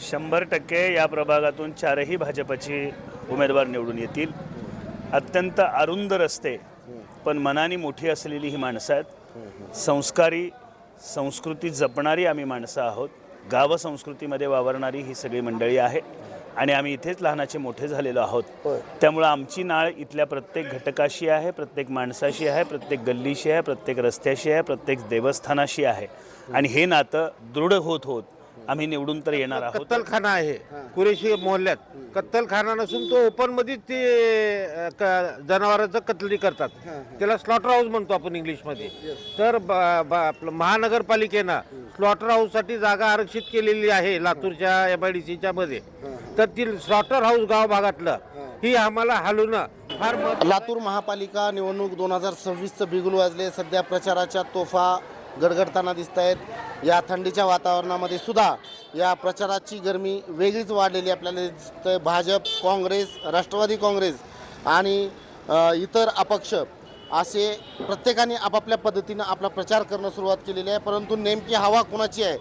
शंभर टक्के या प्रभागातून चारही भाजपचे उमेदवार निवडून येतील. अत्यंत अरुंद रस्ते पण मनाने मोठी असलेली ही माणसं आहेत. संस्कारी संस्कृती जपणारी आम्ही माणसं आहोत. गाव संस्कृतीमध्ये वावरणारी ही सगळी मंडळी आहे. आणि आम्ही इथेच लहानाचे मोठे झालेलो आहोत. त्यामुळं आमची नाळ इथल्या प्रत्येक घटकाशी आहे प्रत्येक माणसाशी आहे प्रत्येक गल्लीशी आहे प्रत्येक रस्त्याशी आहे प्रत्येक देवस्थानाशी आहे. आणि हे नातं दृढ होत होत आम्ही निवडून तर येणार आहोत. कत्तलखाना आहे. कुरेशी मोहल्ल्यात. कत्तलखाना नसून तो ओपन मध्येच ते जनावरांचं कत्तली करतात. त्याला स्लॉटर हाऊस म्हणतो आपण इंग्लिशमध्ये तर ब- ब- आपलं महानगरपालिकेनं स्लॉटर हाऊससाठी जागा आरक्षित केलेली आहे लातूरच्या एम आय डी सीच्या मध्ये. तर ती स्लॉटर हाऊस गाव भागातलं ही. आम्हाला हलवणं फार लातूर महापालिका निवडणूक दोन हजार सव्वीसचं बिगुल वाजले. सध्या प्रचाराच्या तोफा गडगडताना दिसत आहेत या थंडीच्या वातावरणामध्ये सुद्धा या प्रचाराची गरमी वेगळीच वाढलेली आपल्याला दिसतं भाजप काँग्रेस राष्ट्रवादी काँग्रेस आणि इतर अपक्ष असे प्रत्येकाने आपापल्या पद्धतीनं आपला प्रचार करणं सुरुवात केलेली आहे. परंतु नेमकी हवा कुणाची आहे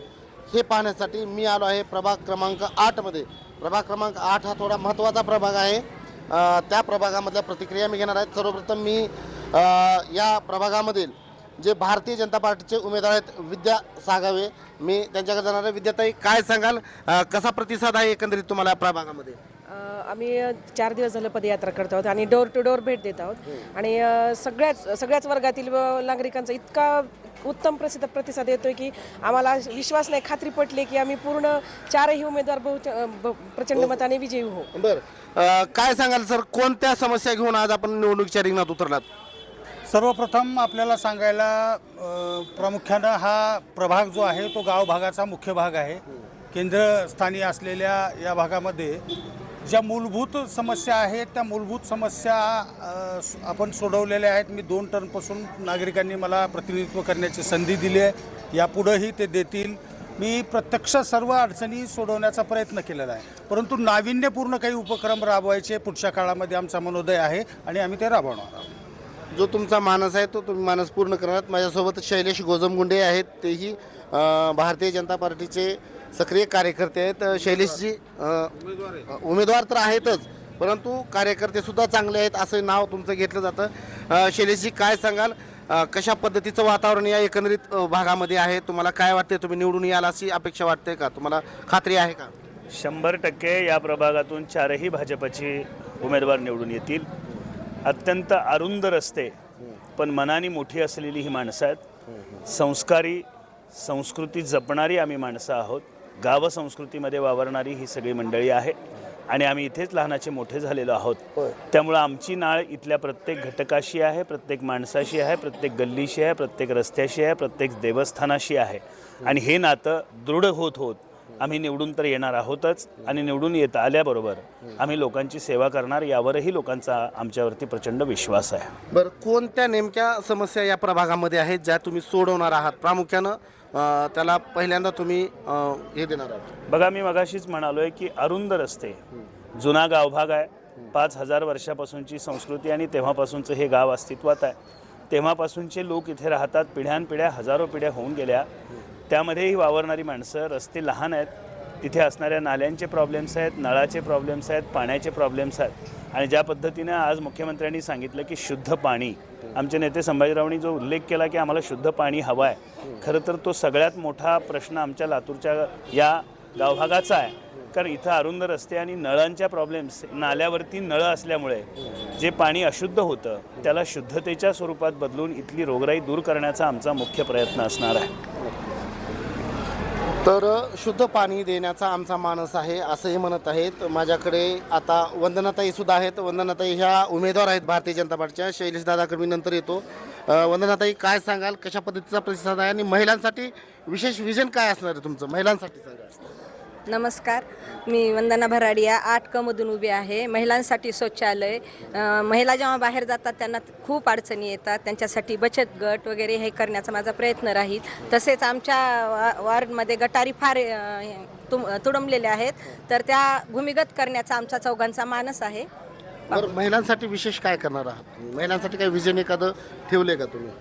हे पाहण्यासाठी मी आलो आहे प्रभाग क्रमांक आठमध्ये प्रभाग क्रमांक आठ हा थोडा महत्त्वाचा प्रभाग आहे. त्या प्रभागामधल्या प्रतिक्रिया मी घेणार आहेत सर्वप्रथम मी या प्रभागामधील जे भारतीय जनता पार्टीचे उमेदवार आहेत विद्या सागावे. मी त्यांच्याकडे जाणार आहे. विद्याताई काय सांगाल? अ, कसा प्रतिसाद आहे एकंदरीत तुम्हाला या प्रभागामध्ये? अ, आम्ही अ, चार दिवस झालं पदयात्रा करत आहोत आणि डोर टू डोर भेट देत आहोत. आणि अ, सगळ्याच सगळ्याच वर्गातील अ, नागरिकांचा इतका उत्तम प्रसिद्ध प्रतिसाद येतोय की आम्हाला विश्वास नाही खात्री पटली की आम्ही पूर्ण चारही उमेदवार बहु अ, ब- प्रचंड मताने विजयी होऊ. बरं. काय सांगाल सर? कोणत्या समस्या घेऊन आज आपण निवडणुकीच्या रिंगणात उतरलात? सर्वप्रथम आपल्याला सांगायला प्रामुख्यानं हा प्रभाग जो आहे तो गाव भागाचा मुख्य भाग आहे. केंद्रस्थानी असलेल्या या भागामध्ये ज्या मूलभूत समस्या आहेत त्या मूलभूत समस्या आपण सोडवलेल्या आहेत. मी दोन टर्मपासून नागरिकांनी मला प्रतिनिधित्व करण्याची संधी दिली आहे. यापुढंही ते देतील. मी प्रत्यक्ष सर्व अडचणी सोडवण्याचा प्रयत्न केलेला आहे. परंतु नाविन्यपूर्ण काही उपक्रम राबवायचे पुढच्या काळामध्ये आमचा मनोदय आहे आणि आम्ही ते राबवणार आहोत. जो तुमचा मानस आहे तो तुम्ही मानस पूर्ण करणार. माझ्यासोबत शैलेश गोजमगुंडे आहेत तेही अ, भारतीय जनता पार्टीचे सक्रिय कार्यकर्ते आहेत. अ, शैलेशजी अ, उमेदवार तर आहेतच परंतु कार्यकर्ते सुद्धा चांगले आहेत असं नाव तुमचं घेतलं जातं. अ, शैलेशजी काय सांगाल? अ, कशा पद्धतीचं वातावरण या एकंदरीत अ, भागामध्ये आहे? तुम्हाला काय वाटते तुम्ही निवडून याल अशी अपेक्षा वाटते का? तुम्हाला खात्री आहे का? शंभर टक्के या प्रभागातून चारही भाजपचे उमेदवार निवडून येतील. अत्यंत अरुंद रस्ते पण मनाने मोठी असलेली ही माणसं आहेत. संस्कारी संस्कृती जपणारी आम्ही माणसं आहोत. गाव संस्कृतीमध्ये वावरणारी ही सगळी मंडळी आहे. आणि आम्ही इथेच लहानाचे मोठे झालेलो आहोत. त्यामुळं आमची नाळ इथल्या प्रत्येक घटकाशी आहे प्रत्येक माणसाशी आहे प्रत्येक गल्लीशी आहे प्रत्येक रस्त्याशी आहे प्रत्येक देवस्थानाशी आहे. आणि हे नातं दृढ होत होत आम्ही निवडून तर येणार आहोतच आणि निवडून येत आल्याबरोबर आम्ही लोकांची सेवा करणार यावरही लोकांचा आमच्यावरती प्रचंड विश्वास आहे. बरं कोणत्या नेमक्या समस्या या प्रभागामध्ये आहेत ज्या तुम्ही सोडवणार आहात? प्रामुख्यानं त्याला पहिल्यांदा तुम्ही हे देणार आहात. बघा मी मगाशीच म्हणालोय की अरुंद रस्ते जुना गावभाग आहे. पाच हजार वर्षापासूनची संस्कृती आणि तेव्हापासूनचं हे गाव अस्तित्वात आहे. तेव्हापासूनचे लोक इथे राहतात. पिढ्यानपिढ्या हजारो पिढ्या होऊन गेल्या. त्यामध्येही वावरणारी माणसं रस्ते लहान आहेत. तिथे असणाऱ्या नाल्यांचे प्रॉब्लेम्स आहेत नळाचे प्रॉब्लेम्स आहेत पाण्याचे प्रॉब्लेम्स आहेत. आणि ज्या पद्धतीनं आज मुख्यमंत्र्यांनी सांगितलं की शुद्ध पाणी आमचे नेते संभाजीरावांनी जो उल्लेख केला की आम्हाला शुद्ध पाणी हवं आहे खरं तर तो सगळ्यात मोठा प्रश्न आमच्या लातूरच्या या गावभागाचा आहे. कारण इथं अरुंद रस्ते आणि नळांच्या प्रॉब्लेम्स नाल्यावरती नळं असल्यामुळे जे पाणी अशुद्ध होतं त्याला शुद्धतेच्या स्वरूपात बदलून इथली रोगराई दूर करण्याचा आमचा मुख्य प्रयत्न असणार आहे. तर शुद्ध पाणी देण्याचा आमचा मानस आहे असंही म्हणत आहेत. माझ्याकडे आता वंदनाताई सुद्धा आहेत. वंदनाताई ह्या उमेदवार आहेत भारतीय जनता पार्टीच्या. शैलेश दादाकडे मी नंतर येतो. वंदनाताई काय सांगाल? कशा पद्धतीचा प्रतिसाद आहे? आणि महिलांसाठी विशेष विजन काय असणार आहे तुमचं? महिलांसाठी सांगा. नमस्कार. मी वंदना भराडिया आठ कमधून उभी आहे. महिलांसाठी शौचालय. महिला जेव्हा बाहेर जातात त्यांना खूप अडचणी येतात. त्यांच्यासाठी बचत गट वगैरे हे करण्याचा माझा प्रयत्न राहील. तसेच आमच्या वा वॉर्डमध्ये गटारी फार तुम तुडमलेल्या आहेत. तर त्या भूमिगत करण्याचा आमचा चौघांचा मानस आहे. महिलांसाठी विशेष काय करणार आहात? महिलांसाठी काही विजन एखादं ठेवलंय का तुम्ही?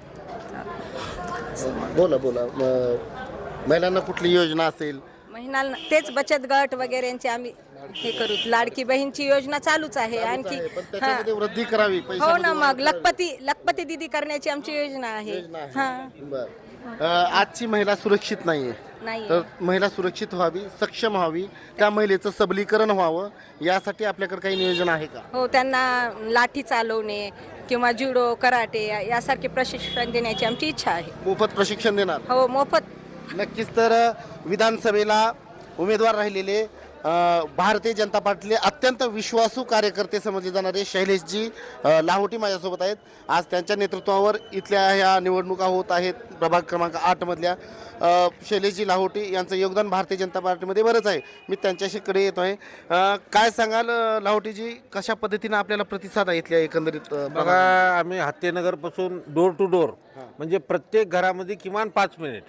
बोला बोला. महिलांना कुठली योजना असेल? तेच बचत गट वगैरे यांचे आम्ही हे करू लाडकी बहीणची योजना चालूच आहे आणखी हा. त्याच्यामध्ये वृद्धी करावी हो पैशामध्ये ना मग. लखपती लखपती दिदी करण्याची आमची योजना आहे योजना आहे. हा बरं. अ, आजची महिला सुरक्षित नाहीये नाही तर महिला सुरक्षित व्हावी सक्षम व्हावी त्या महिलेचं सबलीकरण व्हावं यासाठी आपल्याकडे काही नियोजन आहे का हो त्यांना लाठी चालवणे किंवा जुडो कराटे या- यासारखे प्रशिक्षण देण्याची आमची इच्छा आहे मोफत प्रशिक्षण देणार हो मोफत नक्कीच तर विधानसभेला उमेदवार राहिलेले भारतीय जनता पार्टीले अत्यंत विश्वासू कार्यकर्ते समजले जाणारे शैलेशजी लाहोटी माझ्यासोबत आहेत. आज त्यांच्या नेतृत्वावर इथल्या ह्या निवडणुका होत आहेत प्रभाग क्रमांक आठमधल्या शैलेशजी लाहोटी यांचं योगदान भारतीय जनता पार्टीमध्ये बरंच आहे. मी त्यांच्याशी कडे येतो आहे. काय सांगाल लाहोटीजी? कशा पद्धतीनं आपल्याला प्रतिसाद आहे इथल्या एकंदरीत बघा आम्ही हत्तेनगरपासून डोर टू डोर म्हणजे प्रत्येक घरामध्ये किमान पाच मिनिट.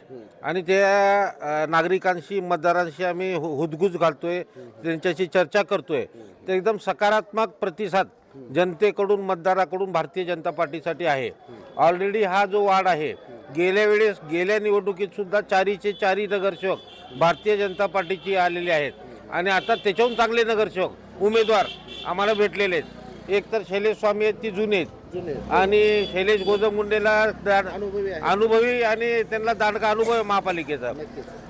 आणि त्या नागरिकांशी मतदारांशी आम्ही हुदगुज घालतोय त्यांच्याशी चर्चा करतोय. तर एकदम सकारात्मक प्रतिसाद जनतेकडून मतदाराकडून भारतीय जनता पार्टीसाठी आहे. ऑलरेडी हा जो वाढ आहे गेल्या वेळेस गेल्या निवडणुकीत सुद्धा चारीचे चारी नगरसेवक भारतीय जनता पार्टीची आलेले आहेत. आणि आता त्याच्याहून चांगले नगरसेवक उमेदवार आम्हाला भेटलेले आहेत. एक तर शैलेश स्वामी आहेत ती जुने आहेत. आणि शैलेश गोजमगुंडेला दाड- अनुभवी आणि त्यांना दांडका अनुभव आहे महापालिकेचा.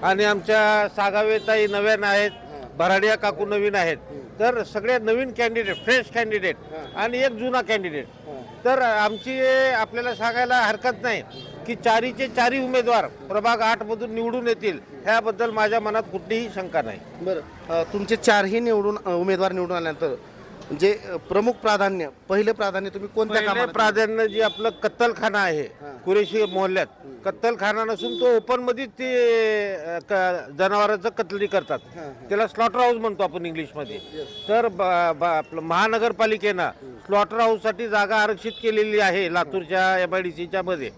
आणि आमच्या सागावेताई नव्यान आहेत भराडिया काकू नवीन आहेत. तर सगळे नवीन कॅन्डिडेट फ्रेश कॅन्डिडेट आणि एक जुना कॅन्डिडेट तर आमची आपल्याला सांगायला हरकत नाही की चारीचे चारी उमेदवार प्रभाग आठ मधून निवडून येतील ह्याबद्दल माझ्या मनात कुठलीही शंका नाही. बरं. तुमचे चारही निवडून उमेदवार निवडून आल्यानंतर जे प्रमुख प्राधान्य पहिले प्राधान्य तुम्ही कोणत्या पहिले कामाला प्राधान्य जे आपलं कत्तलखाना आहे कुरेशी मोहल्ल्यात. कत्तलखाना नसून तो ओपन मध्येच ते अ, क- जनावरांचं कत्तली करतात. त्याला स्लॉटर हाऊस म्हणतो आपण इंग्लिशमध्ये तर ब- ब- आपलं महानगरपालिकेनं स्लॉटर हाऊससाठी जागा आरक्षित केलेली आहे लातूरच्या एम आय डी सीच्या मध्ये.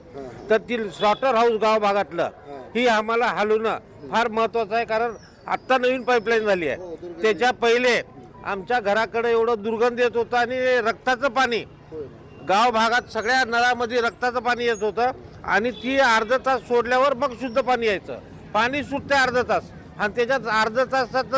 तर ती स्लॉटर हाऊस गाव भागातलं ही. आम्हाला हलवणं फार महत्वाचं आहे. कारण आत्ता नवीन पाईपलाईन झाली आहे. त्याच्या पहिले आमच्या घराकडे एवढं दुर्गंध येत होतं आणि रक्ताचं पाणी. गाव भागात सगळ्या नळामध्ये रक्ताचं पाणी येत होतं आणि ती अर्ध तास सोडल्यावर मग शुद्ध पाणी यायचं. पाणी सुटते अर्धा तास. आणि त्याच्यात अर्ध तासात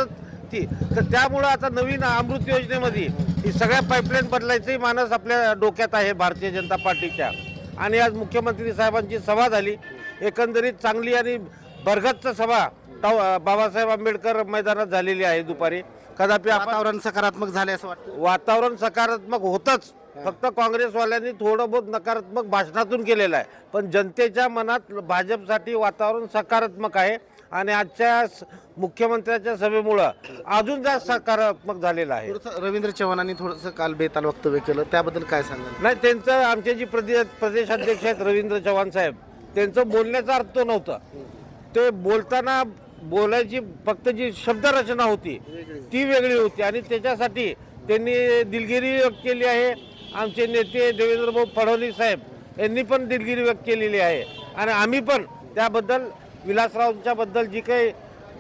ती. तर त्यामुळं आता नवीन अमृत योजनेमध्ये ही सगळ्या पाईपलाईन बदलायचंही मानस आपल्या डोक्यात आहे भारतीय जनता पार्टीच्या. आणि आज मुख्यमंत्री साहेबांची सभा झाली. एकंदरीत चांगली आणि बरगतचं सभा. बाबासाहेब आंबेडकर मैदानात झालेली आहे दुपारी. कदापि आपण वातावरण सकारात्मक झाले असं वाटतं. वातावरण सकारात्मक होतच. फक्त काँग्रेसवाल्यांनी थोडं बहुत नकारात्मक भाषणातून केलेलं आहे. पण जनतेच्या मनात भाजपसाठी वातावरण सकारात्मक आहे आणि आजच्या स- मुख्यमंत्र्याच्या सभेमुळं अजून जास्त सकारात्मक झालेलं आहे. थोडंसं रवींद्र चव्हाणांनी थोडंसं काल बेताल वक्तव्य केलं. त्याबद्दल काय सांगाल? नाही त्यांचं आमचे जे प्रदेश प्रदेशाध्यक्ष आहेत रवींद्र चव्हाण साहेब त्यांचं बोलण्याचा अर्थ तो नव्हता. ते बोलताना बोलायची फक्त जी शब्दरचना होती ती वेगळी होती. आणि त्याच्यासाठी त्यांनी दिलगिरी व्यक्त केली आहे. आमचे नेते देवेंद्रभाऊ फडणवीस साहेब यांनी पण दिलगिरी व्यक्त केलेली आहे. आणि आम्ही पण त्याबद्दल विलासरावांच्या बद्दल जी काही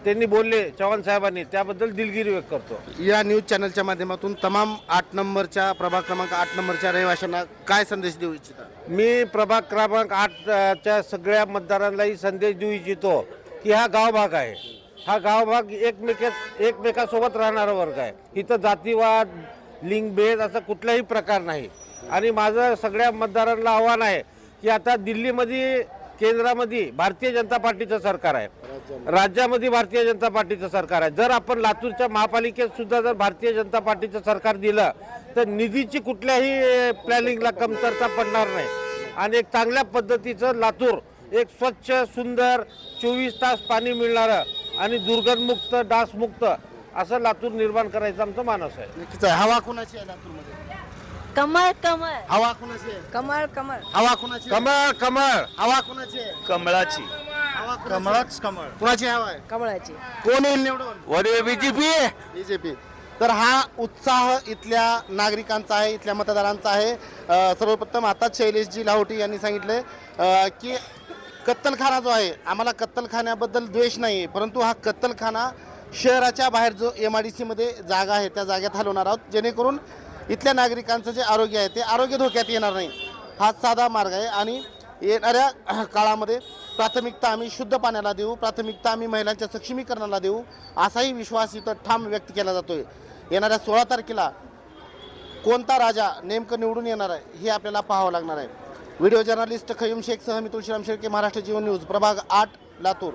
त्यांनी बोलले चव्हाण साहेबांनी त्याबद्दल दिलगिरी व्यक्त करतो. या न्यूज चॅनलच्या माध्यमातून तमाम आठ नंबरच्या प्रभाग क्रमांक आठ नंबरच्या रहिवाशांना काय संदेश देऊ इच्छिता? मी प्रभाग क्रमांक आठच्या सगळ्या मतदारांनाही संदेश देऊ इच्छितो की हा गाव भाग आहे. हा गाव भाग एकमेक एकमेकासोबत राहणारा वर्ग आहे. इथं जातीवाद लिंगभेद असा कुठलाही प्रकार नाही. आणि माझं सगळ्या मतदारांना आव्हान आहे की आता दिल्लीमध्ये केंद्रामध्ये भारतीय जनता पार्टीचं सरकार आहे. राज्यामध्ये भारतीय जनता पार्टीचं सरकार आहे. जर आपण लातूरच्या महापालिकेत सुद्धा जर भारतीय जनता पार्टीचं सरकार दिलं तर निधीची कुठल्याही प्लॅनिंगला कमतरता पडणार नाही. आणि एक चांगल्या पद्धतीचं लातूर एक स्वच्छ सुंदर चोवीस तास पाणी मिळणारं आणि दुर्गंधमुक्त डासमुक्त असं लातूर निर्माण करायचं आमचं मानस आहे. नक्कीच आहे. हवा कुणाची आहे लातूरमध्ये? कमळ कमळ. हवा कुणाची आहे? कमळ कमळ. हवा कुणाची आहे? कमळ कमळ. हवा कुणाची आहे? कमळाची. हवा? कमळच कमळ. कुणाची हवा आहे? कमळाची. कोण येईल निवडून? वडे बीजेपी. बीजेपी. तर हा उत्साह इथल्या नागरिकांचा आहे इथल्या मतदारांचा आहे. अ, सर्वप्रथम आताच शैलेशजी लाहोटी यांनी सांगितले अ, की कत्तलखाना जो आहे आम्हाला कत्तलखान्याबद्दल द्वेष नाही आहे परंतु हा कत्तलखाना शहराच्या बाहेर जो एम आय डी सीमध्ये जागा आहे त्या जागेत हलवणार आहोत. जेणेकरून इथल्या नागरिकांचं जे आरोग्य आहे ते आरोग्य धोक्यात येणार नाही. हा साधा मार्ग आहे आणि येणाऱ्या काळामध्ये प्राथमिकता आम्ही शुद्ध पाण्याला देऊ प्राथमिकता आम्ही महिलांच्या सक्षमीकरणाला देऊ असाही विश्वास इथं ठाम व्यक्त केला जातो आहे येणाऱ्या सोळा तारखेला कोणता राजा नेमकं निवडून येणार आहे हे आपल्याला पाहावं लागणार आहे. व्हिडिओ जर्नलिस्ट खयूम शेखसह मितुल श्रीराम शेळके महाराष्ट्र जीवन न्यूज प्रभाग आठ लातूर.